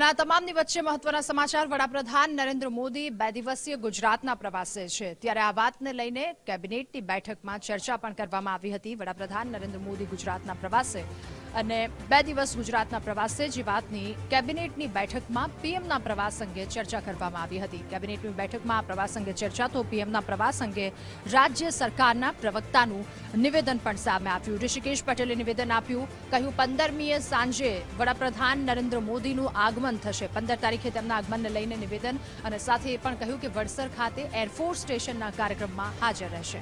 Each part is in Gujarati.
અને આ તમામની વચ્ચે મહત્વના સમાચાર. વડાપ્રધાન નરેન્દ્ર મોદી બે દિવસીય ગુજરાતના પ્રવાસે છે. ત્યારે આ વાતને લઈને કેબિનેટની બેઠકમાં ચર્ચા પણ કરવામાં આવી હતી. વડાપ્રધાન નરેન્દ્ર મોદી ગુજરાતના પ્રવાસે અને બે દિવસ ગુજરાતના પ્રવાસે જે વાતની કેબિનેટની બેઠકમાં પીએમના પ્રવાસ અંગે ચર્ચા કરવામાં આવી હતી. કેબિનેટની બેઠકમાં પ્રવાસ અંગે ચર્ચા તો પીએમના પ્રવાસ અંગે રાજ્ય સરકારના પ્રવક્તાનું નિવેદન પણ સામે આવ્યું. ઋષિકેશ પટેલે નિવેદન આપ્યું. કહ્યું, પંદરમીએ સાંજે વડાપ્રધાન નરેન્દ્ર મોદીનું આગમન થશે. પંદર તારીખે તેમના આગમનને લઈને નિવેદન અને સાથે એ પણ કહ્યું કે વડસર ખાતે એરફોર્સ સ્ટેશનના કાર્યક્રમમાં હાજર રહેશે.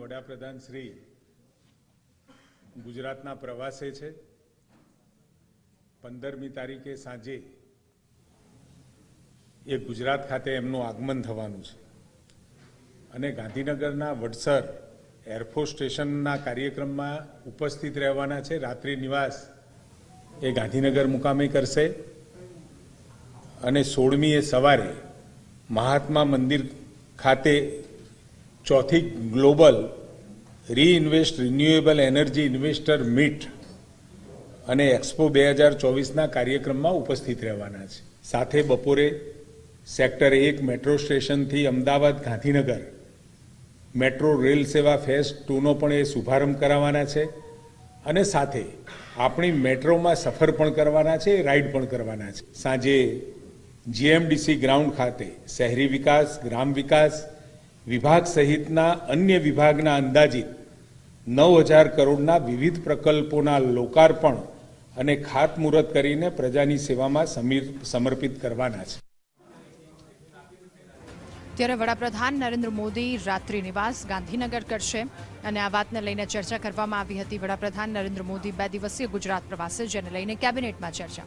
વડાપ્રધાન શ્રી, ગુજરાતના પ્રવાસે છે. પંદરમી તારીખે સાંજે એ ગુજરાત ખાતે એમનું આગમન થવાનું છે. અને ગાંધીનગરના વડસર એરફોર્સ સ્ટેશનના કાર્યક્રમમાં ઉપસ્થિત રહેવાના છે રાત્રિ નિવાસ એ ગાંધીનગર મુકામે કરશે અને સોળમીએ સવારે મહાત્મા મંદિર ખાતે ચોથી global reinvest renewable energy investor meet અને એક્સપો બે હજાર ચોવીસના કાર્યક્રમમાં ઉપસ્થિત રહેવાના છે. સાથે બપોરે સેક્ટર એક મેટ્રો સ્ટેશનથી અમદાવાદ ગાંધીનગર મેટ્રો રેલ સેવા ફેઝ ટુનો પણ એ શુભારંભ કરાવવાના છે. અને સાથે આપણી મેટ્રોમાં સફર પણ કરવાના છે, રાઈડ પણ કરવાના છે. સાંજે જીએમડીસી ગ્રાઉન્ડ ખાતે શહેરી વિકાસ, ગ્રામ વિકાસ વિભાગ સહિતના અન્ય વિભાગના અંદાજિત નવ હજાર કરોડના વિવિધ પ્રકલ્પોના લોકાર્પણ અને ખાતમુહૂર્ત કરીને પ્રજાની સેવામાં સમીર, સમર્પિત કરવાના છે. ત્યારે વડાપ્રધાન નરેન્દ્ર મોદી રાત્રિ નિવાસ ગાંધીનગર કરશે. અને આ વાતને લઈને ચર્ચા કરવામાં આવી હતી વડાપ્રધાન નરેન્દ્ર મોદી બે દિવસીય ગુજરાત પ્રવાસે, જેને લઈને કેબિનેટમાં ચર્ચા.